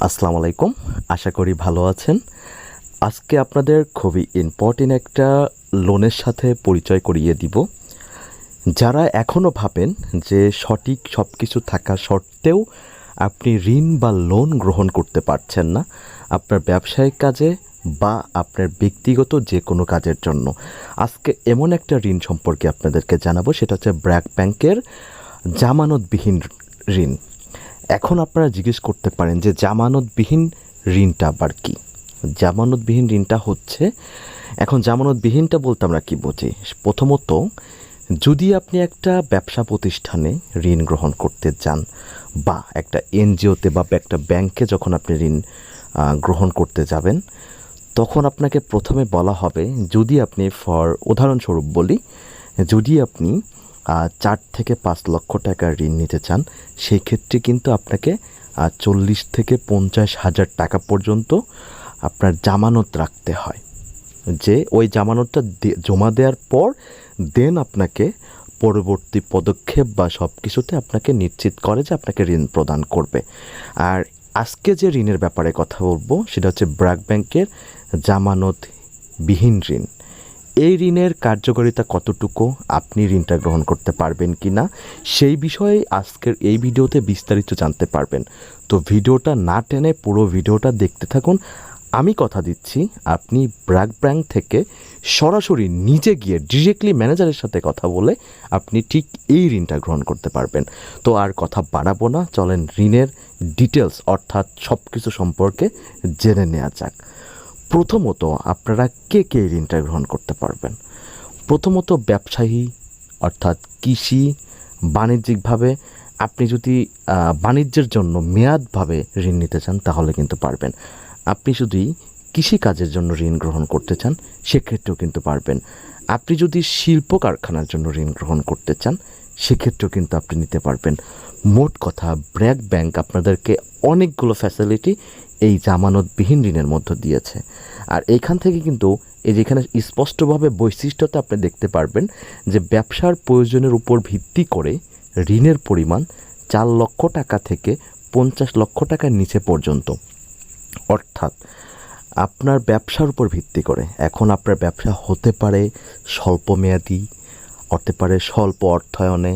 আসসালামু আলাইকুম। আশা করি ভালো আছেন। আজকে আপনাদের খুবই ইম্পর্টেন্ট একটা লোনের সাথে পরিচয় করিয়ে দিব। যারা এখনও ভাবেন যে সঠিক সব কিছু থাকা সত্ত্বেও আপনি ঋণ বা লোন গ্রহণ করতে পারছেন না, আপনার ব্যবসায়িক কাজে বা আপনার ব্যক্তিগত যে কোনো কাজের জন্য, আজকে এমন একটা ঋণ সম্পর্কে আপনাদেরকে জানাব, সেটা হচ্ছে ব্র্যাক ব্যাংকের জামানতবিহীন ঋণ। এখন আপনারা জিজ্ঞেস করতে পারেন যে জামানতবিহীন ঋণটা আবার কি? জামানতবিহীন ঋণটা হচ্ছে, এখন জামানতবিহীনটা বলতে আমরা কি বুঝি? প্রথমত, যদি আপনি একটা ব্যবসা প্রতিষ্ঠানে ঋণ গ্রহণ করতে যান বা একটা এনজিওতে বা একটা ব্যাংকে যখন আপনি ঋণ গ্রহণ করতে যাবেন, তখন আপনাকে প্রথমে বলা হবে, যদি আপনি ফর, উদাহরণস্বরূপ বলি, যদি আপনি চার থেকে পাঁচ লক্ষ টাকার ঋণ নিতে চান সেই ক্ষেত্রে কিন্তু আপনাকে চল্লিশ থেকে পঞ্চাশ হাজার টাকা পর্যন্ত আপনার জামানত রাখতে হয়। যে ওই জামানতটা জমা দেওয়ার পর দেন আপনাকে পরবর্তী পদক্ষেপ বা সব কিছুতে আপনাকে নিশ্চিত করে যে আপনাকে ঋণ প্রদান করবে। আর আজকে যে ঋণের ব্যাপারে কথা বলব, সেটা হচ্ছে ব্র্যাক ব্যাংকের জামানতবিহীন ঋণ। এই ঋণের কার্যকারিতা কতটুকু? আপনি ঋণটা গ্রহণ করতে পারবেন কি না সেই বিষয়ে আজকের এই ভিডিওতে বিস্তারিত জানতে পারবেন। তো ভিডিওটা না টেনে পুরো ভিডিওটা দেখতে থাকুন। আমি কথা দিচ্ছি, আপনি ব্র্যাক ব্যাংক থেকে সরাসরি নিজে গিয়ে ডিরেক্টলি ম্যানেজারের সাথে কথা বলে আপনি ঠিক এই ঋণটা গ্রহণ করতে পারবেন। তো আর কথা বাড়াবো না, চলেন ঋণের ডিটেলস অর্থাৎ সব কিছু সম্পর্কে জেনে নেওয়া যাক। প্রথমত আপনারা কে কে ঋণটা গ্রহণ করতে পারবেন? প্রথমত ব্যবসায়ী, অর্থাৎ কৃষি, বাণিজ্যিকভাবে আপনি যদি বাণিজ্যের জন্য মেয়াদভাবে ঋণ নিতে চান তাহলে কিন্তু পারবেন। আপনি যদি কৃষিকাজের জন্য ঋণ গ্রহণ করতে চান, সেক্ষেত্রেও কিন্তু পারবেন। আপনি যদি শিল্প কারখানার জন্য ঋণ গ্রহণ করতে চান সেক্ষেত্রেও কিন্তু আপনি নিতে পারবেন। মোট কথা, ব্র্যাক ব্যাংক আপনাদেরকে অনেকগুলো ফ্যাসিলিটি এই জামানতবিহীন ঋণের মধ্যে দিয়েছে। আর এইখান থেকে কিন্তু এই যেখানে স্পষ্টভাবে বৈশিষ্ট্যতা আপনি দেখতে পারবেন যে ব্যবসার প্রয়োজনের উপর ভিত্তি করে ঋণের পরিমাণ চার লক্ষ টাকা থেকে পঞ্চাশ লক্ষ টাকার নিচে পর্যন্ত। অর্থাৎ আপনার ব্যবসার উপর ভিত্তি করে। এখন আপনার ব্যবসা হতে পারে স্বল্পমেয়াদী হতে পারে স্বল্প অর্থায়নে,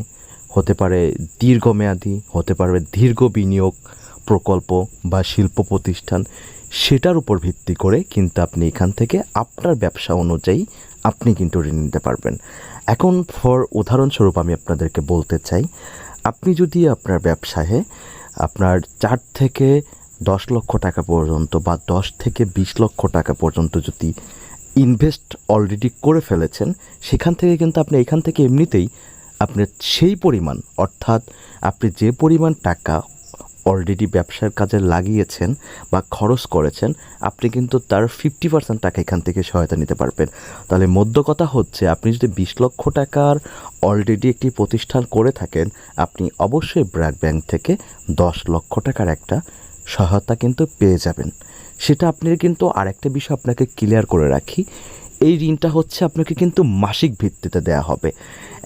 হতে পারে দীর্ঘমেয়াদী, হতে পারে দীর্ঘ বিনিয়োগ প্রকল্প বা শিল্প প্রতিষ্ঠান। সেটার উপর ভিত্তি করে কিন্তু আপনি এখান থেকে আপনার ব্যবসা অনুযায়ী আপনি কিন্তু ঋণ নিতে পারবেন। এখন ফর উদাহরণস্বরূপ আমি আপনাদেরকে বলতে চাই, আপনি যদি আপনার ব্যবসায় আপনার চার থেকে দশ লক্ষ টাকা পর্যন্ত বা দশ থেকে বিশ লক্ষ টাকা পর্যন্ত যদি ইনভেস্ট অলরেডি করে ফেলেছেন, সেখান থেকে কিন্তু আপনি এখান থেকে এমনিতেই আপনি সেই পরিমাণ, অর্থাৎ আপনি যে পরিমাণ টাকা অলরেডি ব্যবসার কাজে লাগিয়েছেন বা খরচ করেছেন, আপনি কিন্তু তার ফিফটি পার্সেন্ট টাকা এখান থেকে সহায়তা নিতে পারবেন। তাহলে মধ্য কথা হচ্ছে, আপনি যদি বিশ লক্ষ টাকার অলরেডি একটি প্রতিষ্ঠান করে থাকেন, আপনি অবশ্যই ব্র্যাক ব্যাংক থেকে দশ লক্ষ টাকার একটা সহায়তা কিন্তু পেয়ে যাবেন। সেটা আপনার কিন্তু আরেকটা বিষয় আপনাকে ক্লিয়ার করে রাখি। এই ঋণটা হচ্ছে আপনাকে কিন্তু মাসিক ভিত্তিতে দেয়া হবে।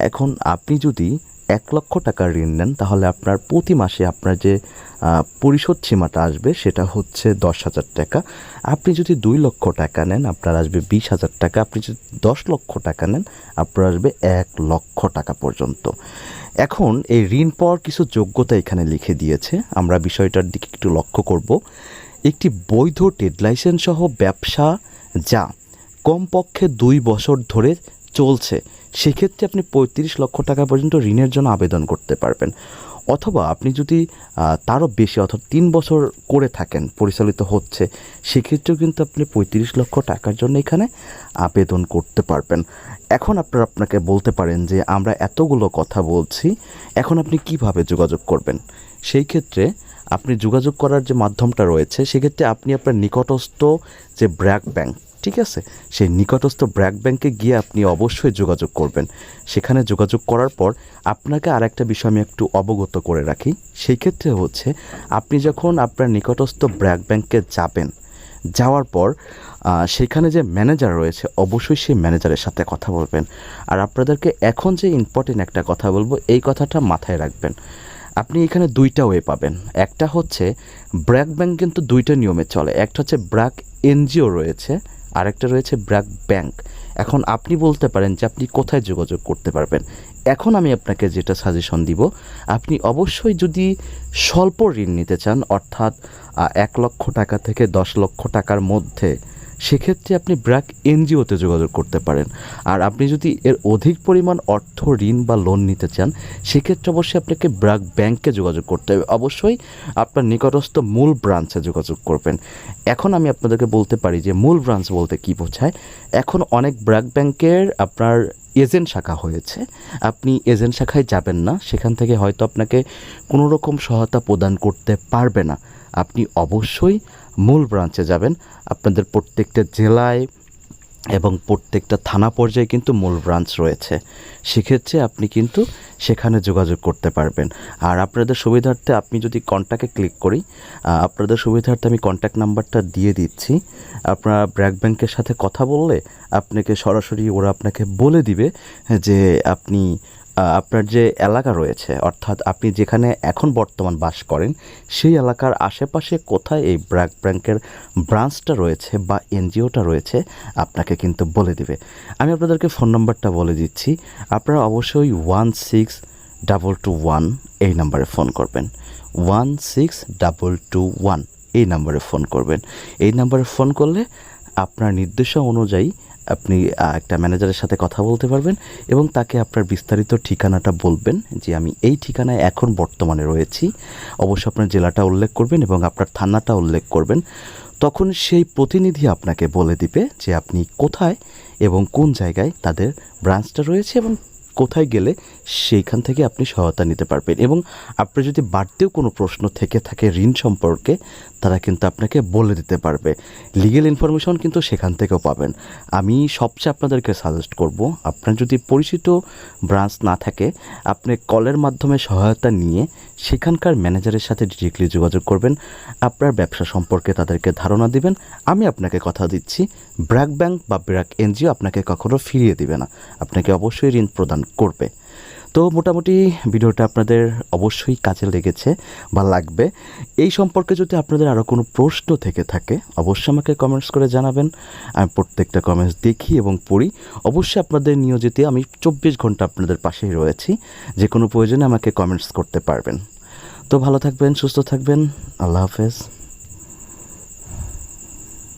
এখন আপনি যদি এক লক্ষ টাকার ঋণ নেন, তাহলে আপনার প্রতি মাসে আপনার যে পরিশোধ সীমাটা আসবে, সেটা হচ্ছে দশ হাজার টাকা। আপনি যদি দুই লক্ষ টাকা নেন, আপনার আসবে বিশ হাজার টাকা। আপনি যদি দশ লক্ষ টাকা নেন, আপনার আসবে এক লক্ষ টাকা পর্যন্ত। এখন এই ঋণ পাওয়ার কিছু যোগ্যতা এখানে লিখে দিয়েছে। আমরা বিষয়টার দিকে একটু লক্ষ্য করব। একটি বৈধ ট্রেড লাইসেন্স সহ ব্যবসা যা কমপক্ষে দুই বছর ধরে চলছে, সেক্ষেত্রে আপনি পঁয়ত্রিশ লক্ষ টাকা পর্যন্ত ঋণের জন্য আবেদন করতে পারবেন। অথবা আপনি যদি তারও বেশি অথবা তিন বছর করে থাকেন, পরিচালিত হচ্ছে, সেক্ষেত্রেও কিন্তু আপনি পঁয়ত্রিশ লক্ষ টাকার জন্য এখানে আবেদন করতে পারবেন। এখন আপনারা আপনাকে বলতে পারেন যে, আমরা এতগুলো কথা বলছি, এখন আপনি কীভাবে যোগাযোগ করবেন? সেই ক্ষেত্রে আপনি যোগাযোগ করার যে মাধ্যমটা রয়েছে, সেক্ষেত্রে আপনি আপনার নিকটস্থ যে ব্র্যাক ব্যাংক ঠিক আছে, সেই নিকটস্থ ব্র্যাক ব্যাংকে গিয়ে আপনি অবশ্যই যোগাযোগ করবেন। সেখানে যোগাযোগ করার পর আপনাকে আর একটা বিষয় আমি একটু অবগত করে রাখি। সেই ক্ষেত্রে হচ্ছে, আপনি যখন আপনার নিকটস্থ ব্র্যাক ব্যাংকে যাবেন, যাওয়ার পর সেখানে যে ম্যানেজার রয়েছে, অবশ্যই সেই ম্যানেজারের সাথে কথা বলবেন। আর আপনাদেরকে এখন যে ইম্পর্টেন্ট একটা কথা বলব, এই কথাটা মাথায় রাখবেন। আপনি এখানে দুইটা ওয়ে পাবেন। একটা হচ্ছে, ব্র্যাক ব্যাংক কিন্তু দুইটা নিয়মে চলে। একটা হচ্ছে ব্র্যাক এনজিও রয়েছে আরেকটা রয়েছে ব্র্যাক ব্যাংক। এখন আপনি বলতে পারেন যে আপনি কোথায় যোগাযোগ করতে পারবেন। এখন আমি আপনাকে যেটা সাজেশন দিব, আপনি অবশ্যই যদি স্বল্প ঋণ নিতে চান, অর্থাৎ এক লক্ষ টাকা থেকে দশ লক্ষ টাকার মধ্যে সেক্ষেত্রে আপনি ব্র্যাক এনজিওতে যোগাযোগ করতে পারেন। আর আপনি যদি এর অধিক পরিমাণ অর্থ, ঋণ বা লোন নিতে চান, সেক্ষেত্রে অবশ্যই আপনাকে ব্র্যাক ব্যাংকে যোগাযোগ করতে হবে। অবশ্যই আপনার নিকটস্থ মূল ব্রাঞ্চে যোগাযোগ করবেন। এখন আমি আপনাদেরকে বলতে পারি যে মূল ব্রাঞ্চ বলতে কী বোঝায়? এখন অনেক ব্র্যাক ব্যাংকের আপনার এজেন্ট শাখা হয়েছে। আপনি এজেন্ট শাখায় যাবেন না। সেখান থেকে হয়তো আপনাকে কোনো রকম সহায়তা প্রদান করতে পারবে না। আপনি অবশ্যই মূল ব্রাঞ্চে যাবেন। আপনাদের প্রত্যেকটা জেলায় এবং প্রত্যেকটা থানা পর্যায়ে কিন্তু মূল ব্রাঞ্চ রয়েছে। সেক্ষেত্রে আপনি কিন্তু সেখানে যোগাযোগ করতে পারবেন। আর আপনাদের সুবিধার্থে আপনি যদি কন্ট্যাক্টে ক্লিক করি আপনাদের সুবিধার্থে আমি কন্ট্যাক্ট নাম্বারটা দিয়ে দিচ্ছি। আপনারা ব্র্যাক ব্যাংকের সাথে কথা বললে আপনাকে সরাসরি ওরা আপনাকে বলে দিবে যে আপনি আপনার যে এলাকা রয়েছে, অর্থাৎ আপনি যেখানে এখন বর্তমান বাস করেন, সেই এলাকার আশেপাশে কোথায় এই ব্র্যাক ব্যাংকের ব্রাঞ্চটা রয়েছে বা এনজিওটা রয়েছে, আপনাকে কিন্তু বলে দিবে। আমি আপনাদেরকে ফোন নাম্বারটা বলে দিচ্ছি। আপনারা অবশ্যই one six double two one এই নাম্বারে ফোন করবেন। One six double two one এই নাম্বারে ফোন করবেন। এই নাম্বারে ফোন করলে আপনার নির্দেশা অনুযায়ী আপনি একটা ম্যানেজারের সাথে কথা বলতে পারবেন এবং তাকে আপনার বিস্তারিত ঠিকানাটা বলবেন যে আমি এই ঠিকানায় এখন বর্তমানে রয়েছি। অবশ্য আপনার জেলাটা উল্লেখ করবেন এবং আপনার থানাটা উল্লেখ করবেন। তখন সেই প্রতিনিধি আপনাকে বলে দিবে যে আপনি কোথায় এবং কোন জায়গায় তাদের ব্রাঞ্চটা রয়েছে এবং কোথায় গেলে সেইখান থেকে আপনি সহায়তা নিতে পারবেন। এবং আপনার যদি বাড়তেও কোনো প্রশ্ন থেকে থাকে ঋণ সম্পর্কে, তারা কিন্তু আপনাকে বলে দিতে পারবে। লিগেল ইনফরমেশন কিন্তু সেখান থেকেও পাবেন। আমি সবচেয়ে আপনাদেরকে সাজেস্ট করব, আপনার যদি পরিচিত ব্রাঞ্চ না থাকে, আপনি কলের মাধ্যমে সহায়তা নিয়ে সেখানকার ম্যানেজারের সাথে ডিরেক্টলি যোগাযোগ করবেন। আপনার ব্যবসা সম্পর্কে তাদেরকে ধারণা দিবেন। আমি আপনাকে কথা দিচ্ছি। ব্র্যাক ব্যাংক বা ব্র্যাক এনজিও আপনাকে কখনো ফিরিয়ে দিবে না। আপনাকে অবশ্যই ঋণ প্রদান করবে। তো মোটামুটি ভিডিওটা আপনাদের অবশ্যই কাজে লেগেছে বা লাগবে। এই সম্পর্কে যদি আপনাদের আরও কোনো প্রশ্ন থেকে থাকে, অবশ্যই আমাকে কমেন্টস করে জানাবেন। আমি প্রত্যেকটা কমেন্টস দেখি এবং পড়ি। অবশ্যই আপনাদের নিয়োজিত, আমি চব্বিশ ঘণ্টা আপনাদের পাশেই রয়েছি। যে কোনো প্রয়োজনে আমাকে কমেন্টস করতে পারবেন। তো ভালো থাকবেন, সুস্থ থাকবেন। আল্লাহ হাফেজ।